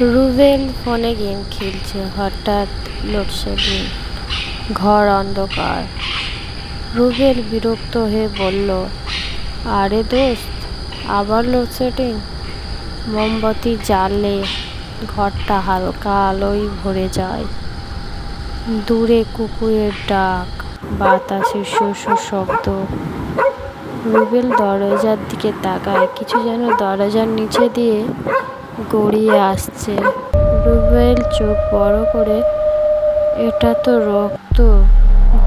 রুবেল ফোনে গেম খেলছে, হঠাৎ লোডশেডিং ঘর অন্ধকার। রুবেল বিরক্ত হয়ে বলল, আরে দোস্ত, আবার লোডশেডিং মোমবাতি জ্বালে, ঘরটা হালকা আলোয় ভরে যায়। দূরে কুকুরের ডাক, বাতাসের শস্য শব্দ। রুবেল দরজার দিকে তাকায়, কিছু যেন দরজার নিচে দিয়ে গড়িয়ে আসছে। রুবেল চোখ বড় করে, এটা তো রক্ত।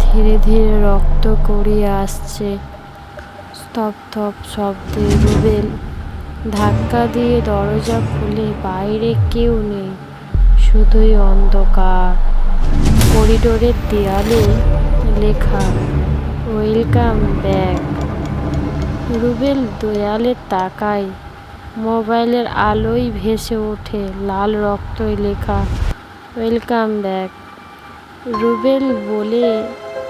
ধীরে ধীরে রক্ত গড়িয়ে আসছে। স্তব্ধ শব্দে রুবেল ধাক্কা দিয়ে দরজা খুলে, বাইরে কেউ নেই, শুধুই অন্ধকার। করিডোরের দেয়ালে লেখা, ওয়েলকাম ব্যাক। রুবেল দেয়ালে তাকায়। মোবাইলের আলোয় ভেসে ওঠে, লাল রক্তই লেখা। Welcome back. রুবেল বলে,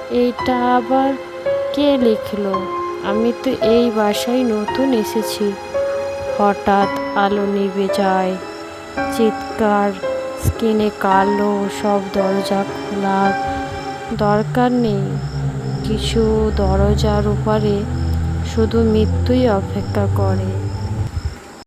এইটা আবার কে লিখলো? আমি তো এই বাসায় নতুন এসেছি। হঠাৎ আলো নিভে যায়। চিৎকার স্কিনে কালো সব দরজা খোলার দরকার নেই। কিছু দরজার উপরে শুধু মৃত্যুই অপেক্ষা করে।